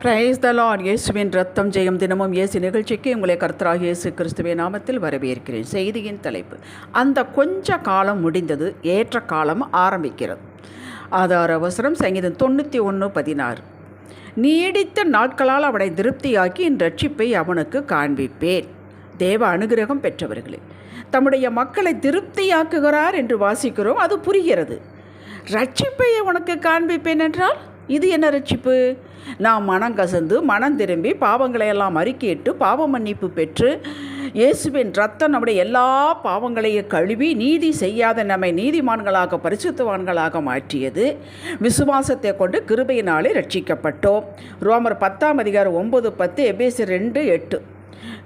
Praise the Lord இயேசுவின் ரத்தம் ஜெயம் தினமும் இயேசு நிகழ்ச்சிக்கு உங்களை கர்த்தராக இயேசு கிறிஸ்துவின் நாமத்தில் வரவேற்கிறேன். செய்தியின் தலைப்பு அந்த கொஞ்ச காலம் முடிந்தது ஏற்ற காலம் ஆரம்பிக்கிறது. ஆதார அவசரம் சங்கீதம் தொண்ணூற்றி ஒன்று பதினாறு. நீடித்த நாட்களால் அவனை திருப்தியாக்கி என் ரட்சிப்பை அவனுக்கு காண்பிப்பேன். தேவ அனுகிரகம் பெற்றவர்களே தம்முடைய மக்களை திருப்தியாக்குகிறார் என்று வாசிக்கிறோம் அது புரிகிறது. ரட்சிப்பை உனக்கு காண்பிப்பேன் என்றால் இது என்ன ரட்சிப்பு நாம் மனம் கசந்து மனம் திரும்பி பாவங்களை எல்லாம் அறிக்கையிட்டு பாவ மன்னிப்பு பெற்று இயேசுவின் ரத்தம் நம்முடைய எல்லா பாவங்களையும் கழுவி நீதி செய்யாத நம்மை நீதிமான்களாக பரிசுத்தவான்களாக மாற்றியது. விசுவாசத்தை கொண்டு கிருபையினாலே ரட்சிக்கப்பட்டோம். ரோமர் பத்தாம் அதிகாரம் ஒன்பது பத்து எபேசி ரெண்டு எட்டு.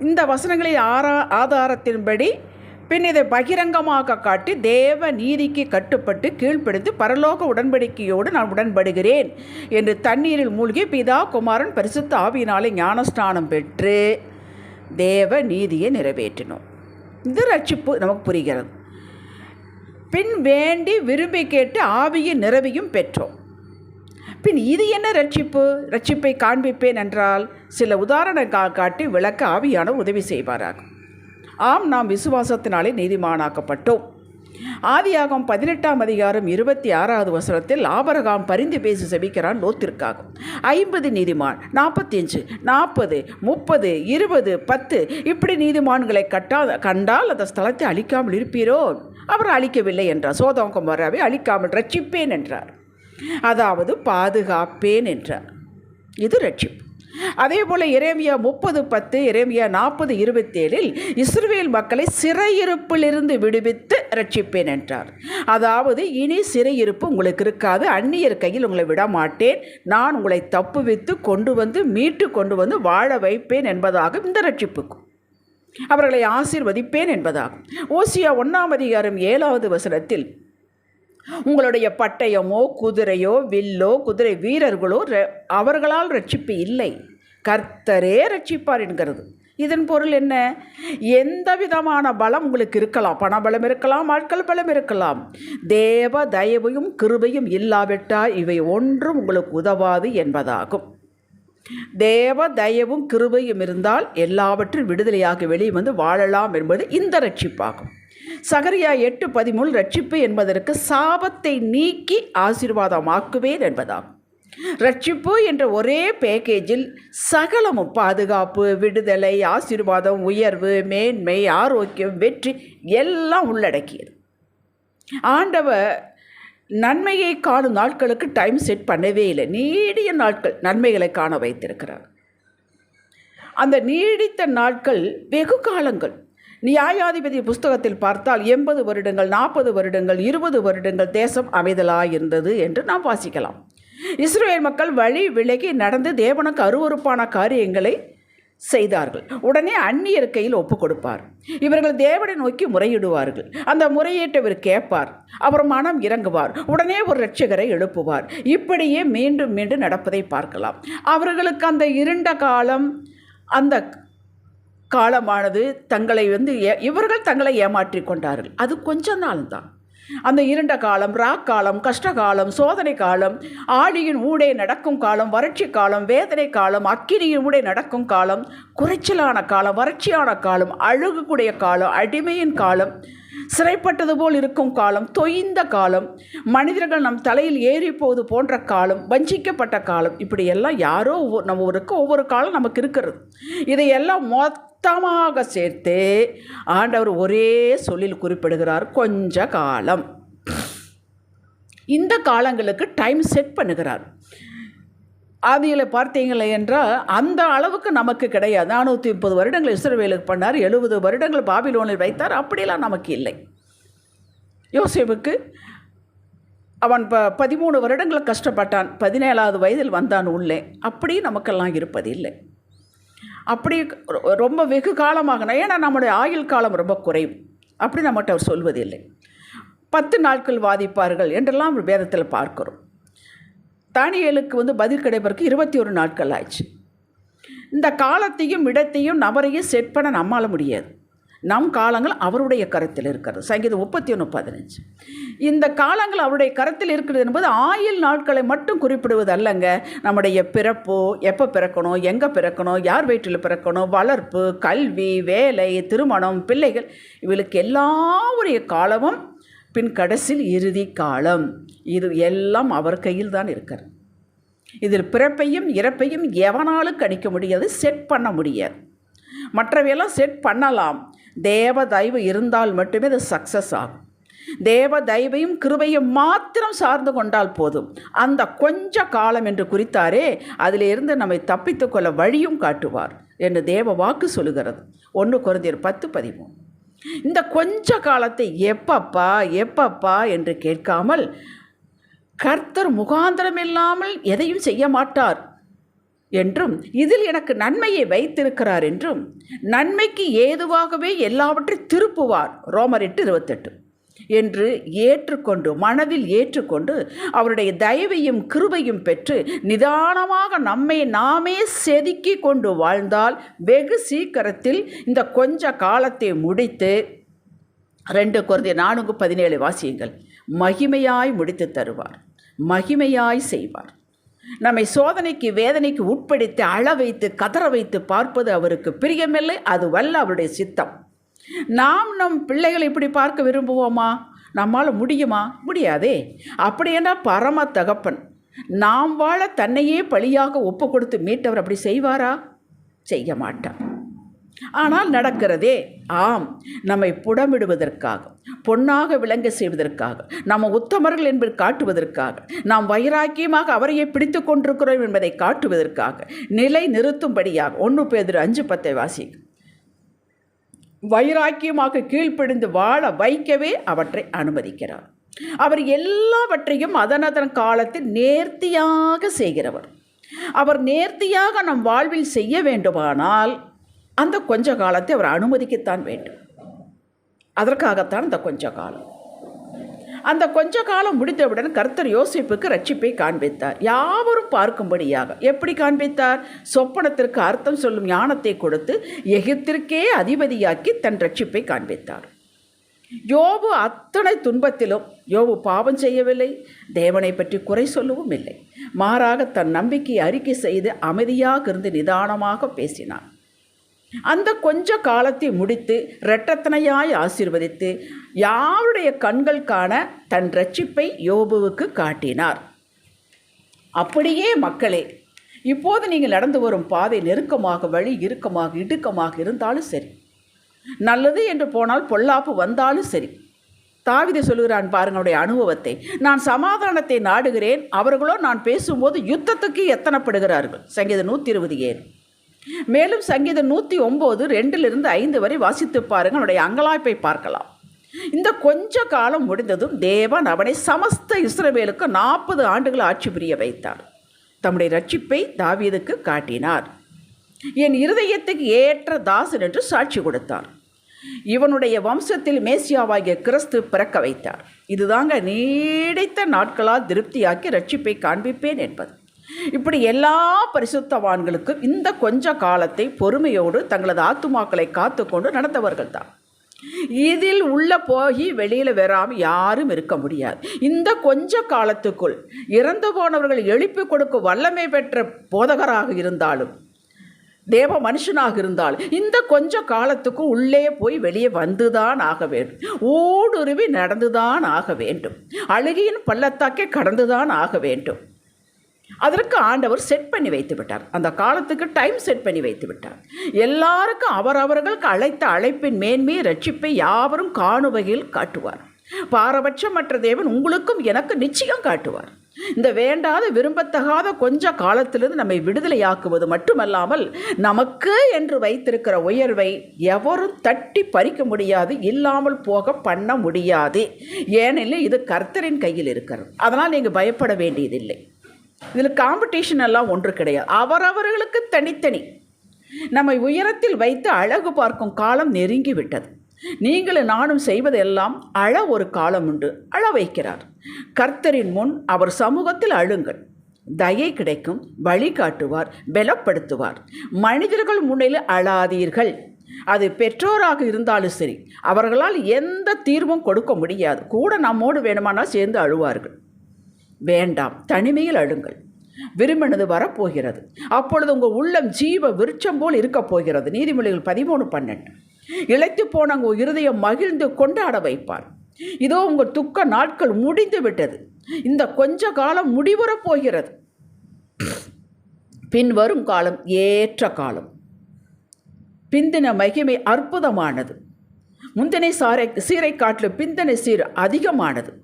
இந்த வசனங்களை ஆரா ஆதாரத்தின்படி பின் இதை பகிரங்கமாக காட்டி தேவ நீதிக்கு கட்டுப்பட்டு கீழ்ப்படுத்து பரலோக உடன்படிக்கையோடு நான் உடன்படுகிறேன் என்று தண்ணீரில் மூழ்கி பிதா குமாரன் பரிசுத்த ஆவியினாலே ஞானஸ்நானம் பெற்று தேவ நீதியை நிறைவேற்றினோம். இது ரட்சிப்பு நமக்கு புரிகிறது. பின் வேண்டி விரும்பி கேட்டு ஆவியின் நிறைவையும் பெற்றோம். பின் இது என்ன ரட்சிப்பு? ரட்சிப்பை காண்பிப்பேன் என்றால் சில உதாரணம் காட்டி விளக்க ஆவியான உதவி செய்வாராகும். ஆம் நாம் விசுவாசத்தினாலே நீதிமானாக்கப்பட்டோம். ஆதியாகம் பதினெட்டாம் அதிகாரம் இருபத்தி ஆறாவது வசனத்தில் ஆபரகாம் பரிந்து பேசி செபிக்கிறான் லோத்திற்காக. ஐம்பது நீதிமான் நாற்பத்தஞ்சு நாற்பது முப்பது இருபது பத்து இப்படி நீதிமான்களை கட்டா கண்டால் அந்த ஸ்தலத்தை அழிக்காமல் இருப்பீரோ? அவர் அழிக்கவில்லை என்றார். சோதவங்கம் வரவே அழிக்காமல் ரட்சிப்பேன் என்றார். அதாவது பாதுகாப்பேன் என்றார். இது ரட்சிப்பு. அதே போல் இரேமியா முப்பது பத்து இரேமியா நாற்பது இருபத்தேழில் இஸ்ரேல் மக்களை சிறையிருப்பிலிருந்து விடுவித்து ரட்சிப்பேன் என்றார். அதாவது இனி சிறையிருப்பு உங்களுக்கு இருக்காது அந்நியர் கையில் உங்களை விட மாட்டேன் நான் உங்களை தப்புவித்து கொண்டு வந்து மீட்டு கொண்டு வந்து வாழ வைப்பேன் என்பதாகும் இந்த ரட்சிப்புக்கும் அவர்களை ஆசீர்வதிப்பேன் என்பதாகும். ஓசியா ஒன்றாம் அதிகாரம் ஏழாவது வசனத்தில் உங்களுடைய பட்டயமோ குதிரையோ வில்லோ குதிரை வீரர்களோ அவர்களால் ரட்சிப்பு இல்லை. கர்த்தரே ரட்சிப்பார் என்கிறது. இதன் பொருள் என்ன? எந்த விதமான பலம் உங்களுக்கு இருக்கலாம். பணபலம் இருக்கலாம் ஆட்கள் பலம் இருக்கலாம். தேவ தயவையும் கிருபையும் இல்லாவிட்டால் இவை ஒன்றும் உங்களுக்கு உதவாது என்பதாகும். தேவ தயவும் கிருபையும் இருந்தால் எல்லாவற்றும் விடுதலையாக வெளியே வந்து வாழலாம் என்பது இந்த ரட்சிப்பாகும் சகரியா எட்டு பதிமூணு ரட்சிப்பு என்பதற்கு சாபத்தை நீக்கி ஆசீர்வாதமாக்குவேன் என்பதாகும். ரட்சிப்பு என்ற ஒரே பேக்கேஜில் சகலமும் பாதுகாப்பு விடுதலை ஆசீர்வாதம் உயர்வு மேன்மை ஆரோக்கியம் வெற்றி எல்லாம் உள்ளடக்கியது. ஆண்டவர் நன்மையை காணும் நாட்களுக்கு டைம் செட் பண்ணவே இல்லை. நீடிய நாட்கள் நன்மைகளை காண வைத்திருக்கிறார். அந்த நீடித்த நாட்கள் வெகு காலங்கள். நியாயாதிபதி புஸ்தகத்தில் பார்த்தால் எண்பது வருடங்கள் நாற்பது வருடங்கள் இருபது வருடங்கள் தேசம் அமைதலாக இருந்தது என்று நாம் வாசிக்கலாம். இஸ்ரேல் மக்கள் வழி விலகி நடந்து தேவனுக்கு அருவறுப்பான காரியங்களை செய்தார்கள். உடனே அந்நியர் கையில் ஒப்பு கொடுப்பார். இவர்கள் தேவனை நோக்கி முறையிடுவார்கள். அந்த முறையீட்டவர் கேட்பார். அவர் மனம் இறங்குவார். உடனே ஒரு ரட்சகரை எழுப்புவார். இப்படியே மீண்டும் மீண்டும் நடப்பதை பார்க்கலாம். அவர்களுக்கு அந்த இருண்ட காலம் அந்த காலமானது தங்களை வந்து இவர்கள் தங்களை ஏமாற்றி கொண்டார்கள். அது கொஞ்ச நாள் தான் அந்த இருண்ட காலம் ராக் காலம் கஷ்ட காலம் சோதனை காலம் ஆழியின் ஊடே நடக்கும் காலம் வறட்சி காலம் வேதனை காலம் அக்கினியின் ஊடே நடக்கும் காலம் குறைச்சலான காலம் வறட்சியான காலம் அழுகுக்குடைய காலம் அடிமையின் காலம் சிறைப்பட்டது போல் இருக்கும் காலம் தொய்ந்த காலம் மனிதர்கள் நம் தலையில் ஏறி போவது போன்ற காலம் வஞ்சிக்கப்பட்ட காலம் இப்படியெல்லாம் யாரோ ஒவ்வொரு நம்ம ஒவ்வொரு காலம் நமக்கு இருக்கிறது. இதையெல்லாம் மொத்தமாக சேர்த்து. ஆண்டவர் ஒரே சொல்லில் குறிப்பிடுகிறார் கொஞ்ச காலம். இந்த காலங்களுக்கு டைம் செட் பண்ணுகிறார். ஆதியில் பார்த்தீங்களே என்றால் அந்த அளவுக்கு நமக்கு கிடையாது. நானூற்றி முப்பது வருடங்கள் இஸ்ரவேலுக்கு பண்ணார் எழுபது வருடங்கள் பாபிலோனில் வைத்தார் அப்படிலாம் நமக்கு இல்லை. யோசிப்புக்கு அவன் ப பதிமூணு வருடங்கள் கஷ்டப்பட்டான் பதினேழாவது வயதில் வந்தான் உள்ளே. அப்படி நமக்கெல்லாம் இருப்பதில்லை. அப்படி ரொம்ப வெகு காலமாக ஏன்னா நம்முடைய ஆயுள் காலம் ரொம்ப குறைவு. அப்படி நம்மகிட்ட அவர் சொல்வதில்லை. பத்து நாட்கள் வாதிப்பார்கள் என்றெல்லாம் வேதத்தில் பார்க்கிறோம். தானியலுக்கு வந்து பதில் கிடைப்பதற்கு இருபத்தி ஒரு நாட்கள் ஆயிடுச்சு. இந்த காலத்தையும் இடத்தையும் நபரையும் செட் பண்ண நம்மால முடியாது. நம் காலங்கள் அவருடைய கருத்தில் இருக்கிறது. சங்கீதம் முப்பத்தி ஒன்று பதினஞ்சு. இந்த காலங்கள் அவருடைய கருத்தில் இருக்கிறது என்பது ஆயுள் நாட்களை மட்டும் குறிப்பிடுவது அல்லங்க. நம்முடைய பிறப்பு எப்போ பிறக்கணும் எங்கே பிறக்கணும் யார் வயிற்றில் பிறக்கணும் வளர்ப்பு கல்வி வேலை திருமணம் பிள்ளைகள் இவளுக்கு எல்லாவுடைய காலமும் பின் கடைசியில் இறுதி காலம். இது எல்லாம் அவர் கையில் தான் இருக்கிறது. இதில் பிறப்பையும் இறப்பையும் எவனாலும் கணிக்க முடியாது செட் பண்ண முடியாது. மற்றவையெல்லாம் செட் பண்ணலாம். தேவ தயவு இருந்தால் மட்டுமே அது சக்ஸஸ் ஆகும். தேவ தயவையும் கிருபையும் மாத்திரம் சார்ந்து கொண்டால் போதும். அந்த கொஞ்ச காலம் என்று குறித்தாரே அதிலிருந்து நம்மை தப்பித்துக்கொள்ள வழியும் காட்டுவார் என்று தேவ வாக்கு சொல்லுகிறது. ஒன்று குறைந்தர் பத்து பதிமூணு. இந்த கொஞ்ச காலத்தை எப்பப்பா எப்பப்பா என்று கேட்காமல் கர்த்தர் முகாந்திரம் இல்லாமல் எதையும் செய்ய மாட்டார். என்றும் இதில் எனக்கு நன்மையை வைத்திருக்கிறார் என்றும் நன்மைக்கு ஏதுவாகவே எல்லாவற்றையும் திருப்புவார். ரோமர் எட்டு இருபத்தெட்டு. என்று ஏற்றுக்கொண்டு மனதில் ஏற்றுக்கொண்டு அவருடைய தயவையும் கிருபையும் பெற்று நிதானமாக நம்மை நாமே செதுக்கி கொண்டு வாழ்ந்தால் வெகு சீக்கிரத்தில் இந்த கொஞ்ச காலத்தை முடித்து ரெண்டு குறைந்த நான்கு பதினேழு வாசியங்கள். மகிமையாய் முடித்து தருவார். மகிமையாய் செய்வார். நம்மை சோதனைக்கு வேதனைக்கு உட்படுத்தி அழ வைத்து கதற வைத்து பார்ப்பது அவருக்கு பிரியமில்லை அது வல்ல அவருடைய சித்தம். நாம் நம் பிள்ளைகளை இப்படி பார்க்க விரும்புவோமா? நம்மால் முடியுமா? முடியாதே. அப்படியென்னா பரம தகப்பன் நாம் வாழ தன்னையே பழியாக ஒப்பு கொடுத்து மீட்டவர் அப்படி செய்வாரா? செய்ய மாட்டார். ஆனால் நடக்கிறதே. ஆம் நம்மை புடமிடுவதற்காக பொன்னாக விளங்க செய்வதற்காக நம்ம உத்தமர்கள் என்பதை காட்டுவதற்காக நாம் வைராக்கியமாக அவரையே பிடித்து கொண்டிருக்கிறோம் என்பதை காட்டுவதற்காக நிலை நிறுத்தும்படியாக ஒன்று பேர் அஞ்சு பத்தை வாசி. வைராக்கியமாக கீழ்ப்பிடிந்து வாழ வைக்கவே அவற்றை அனுமதிக்கிறார். அவர் எல்லாவற்றையும் அதனதன் காலத்தில் நேர்த்தியாக செய்கிறவர். அவர் நேர்த்தியாக நம் வாழ்வில் செய்ய வேண்டுமானால் அந்த கொஞ்ச காலத்தை அவர் அனுமதிக்கத்தான் வேண்டும். அதற்காகத்தான் இந்த கொஞ்ச காலம். அந்த கொஞ்ச காலம் முடித்தவுடன் கர்த்தர் யோசிப்புக்கு ரட்சிப்பை காண்பித்தார். யாவரும் பார்க்கும்படியாக. எப்படி காண்பித்தார்? சொப்பனத்திற்கு அர்த்தம் சொல்லும் ஞானத்தை கொடுத்து எகிப்திற்கே அதிபதியாக்கி தன் ரட்சிப்பை காண்பித்தார். யோபு அத்தனை துன்பத்திலும் யோபு பாவம் செய்யவில்லை தேவனை பற்றி குறை சொல்லவும் இல்லை. மாறாக தன் நம்பிக்கையை அறிக்கை செய்து அமைதியாக இருந்து நிதானமாக பேசினான் அந்த கொஞ்ச காலத்தை முடித்து இரட்டத்தனையாய் ஆசீர்வதித்து யாருடைய கண்கள் காண தன் ரட்சிப்பை யோபுவுக்கு காட்டினார். அப்படியே மக்களே இப்போது நீங்கள் நடந்து வரும் பாதை நெருக்கமாக வழி இறுக்கமாக இடுக்கமாக இருந்தாலும் சரி நல்லது என்று போனால் பொல்லாப்பு வந்தாலும் சரி தாவிதை சொல்லுகிறான் பாருங்களுடைய அனுபவத்தை நான் சமாதானத்தை நாடுகிறேன் அவர்களோ நான் பேசும்போது யுத்தத்துக்கு எத்தனப்படுகிறார்கள்? சங்கீத நூற்றி இருபது ஏழு மேலும் சங்கீதம் நூற்றி ஒம்பது ரெண்டிலிருந்து ஐந்து வரை வாசித்து பாருங்கள். அவனுடைய அங்கலாய்ப்பை பார்க்கலாம். இந்த கொஞ்ச காலம் முடிந்ததும் தேவன் அவனை சமஸ்த இஸ்ரவேலுக்கு நாற்பது ஆண்டுகள் ஆட்சி புரிய வைத்தார். தம்முடைய ரட்சிப்பை தாவீதுக்கு காட்டினார். என் இருதயத்துக்கு ஏற்ற தாசன் என்று சாட்சி கொடுத்தார். இவனுடைய வம்சத்தில் மேசியாவாகிய கிறிஸ்து பிறக்க வைத்தார். இதுதாங்க நீடித்த நாட்களால் திருப்தியாக்கி ரட்சிப்பை காண்பிப்பேன் என்பது. இப்படி எல்லா பரிசுத்தவான்களுக்கும் இந்த கொஞ்ச காலத்தை பொறுமையோடு தங்களது ஆத்துமாக்களை காத்துக்கொண்டு நடந்தவர்கள் தான் இதில் உள்ள போய் வெளியில் வராமல் யாரும் இருக்க முடியாது. இந்த கொஞ்ச காலத்துக்குள் இறந்து போனவர்கள் எழுப்பி கொடுக்க வல்லமை பெற்ற போதகராக இருந்தாலும் தேவ மனுஷனாக இருந்தாலும் இந்த கொஞ்ச காலத்துக்கும் உள்ளே போய் வெளியே வந்துதான் ஆக வேண்டும். ஊடுருவி நடந்துதான் ஆக வேண்டும். அழுகியின் பள்ளத்தாக்கே கடந்துதான் ஆக வேண்டும். அதற்கு ஆண்டவர் செட் பண்ணி வைத்து விட்டார். அந்த காலத்துக்கு டைம் செட் பண்ணி வைத்து விட்டார். எல்லாருக்கும் அவரவர்களுக்கு அழைத்த அழைப்பின் மேன்மையை ரட்சிப்பை யாவரும் காணும் வகையில் காட்டுவார். பாரபட்சமற்ற தேவன் உங்களுக்கும் எனக்கு நிச்சயம் காட்டுவார். இந்த வேண்டாத விரும்பத்தகாத கொஞ்ச காலத்திலிருந்து நம்மை விடுதலையாக்குவது மட்டுமல்லாமல் நமக்கு என்று வைத்திருக்கிற உயர்வை எவரும் தட்டி பறிக்க முடியாது இல்லாமல் போக பண்ண முடியாது. ஏனெனில் இது கர்த்தரின் கையில் இருக்கிறது. அதனால் நீங்கள் பயப்பட வேண்டியதில்லை. இதில் காம்படிஷன் எல்லாம் ஒன்று கிடையாது. அவரவர்களுக்கு தனித்தனி. நம்மை உயரத்தில் வைத்து அழகு பார்க்கும் காலம் நெருங்கி விட்டது நீங்களும் நானும் செய்வதெல்லாம் அழ ஒரு காலம் உண்டு. அழ வைக்கிறார். கர்த்தரின் முன் அவர் சமூகத்தில் அழுங்கள். தயை கிடைக்கும் வழிகாட்டுவார் பலப்படுத்துவார். மனிதர்கள் முன்னில் அழாதீர்கள். அது பெற்றோராக இருந்தாலும் சரி அவர்களால் எந்த தீர்வும் கொடுக்க முடியாது. கூட நம்மோடு வேணுமானால் சேர்ந்து அழுவார்கள். வேண்டாம் தனிமையில் அழுங்கள். விரும்பினது வரப்போகிறது. அப்பொழுது உங்கள் உள்ளம் ஜீவ விருட்சம் போல் இருக்கப் போகிறது. நீதிமொழிகள் பதிமூணு பன்னெண்டு. இழைத்து போன உங்கள் இருதயம் மகிழ்ந்து கொண்டாட வைப்பார். இதோ உங்கள் துக்க நாட்கள் முடிந்து விட்டது. இந்த கொஞ்ச காலம் முடிவுறப் போகிறது. பின் வரும் காலம் ஏற்ற காலம். பிந்தின மகிமை அற்புதமானது. முந்தினை சாரை சீரை காட்டில் பிந்தனை சீர் அதிகமானது.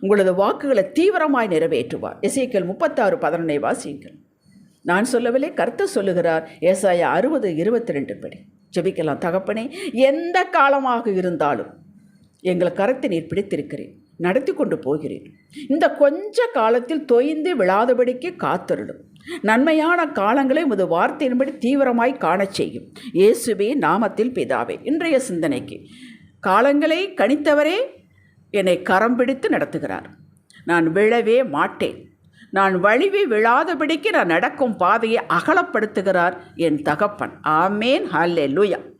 உங்களது வாக்குகளை தீவிரமாய் நிறைவேற்றுவார். எசேக்கியல் முப்பத்தாறு பதினொன்னை வாசியுங்கள். நான் சொல்லவில்லை கர்த்தர் சொல்லுகிறார். ஏசாயா அறுபது இருபத்தி ரெண்டு படி. ஜெபிக்கலாம் தகப்பனே எந்த காலமாக இருந்தாலும் எங்கள் கரத்தை நீர் பிடித்திருக்கிறேன் நடத்தி கொண்டு போகிறேன் இந்த கொஞ்ச காலத்தில் தொய்ந்து விழாதபடிக்கு காத்திருடும் நன்மையான காலங்களை உமது வார்த்தையின்படி தீவிரமாய் காணச் செய்யும். இயேசுவே நாமத்தில் பிதாவே இன்றைய சிந்தனைக்கு. காலங்களை கணித்தவரே என்னை கரம் பிடித்து நடத்துகிறார். நான் விழவே மாட்டேன். நான் வழிவி விழாதபடிக்கு நான் நடக்கும் பாதையை அகலப்படுத்துகிறார் என் தகப்பன். ஆமேன். ஹல்லே லூயா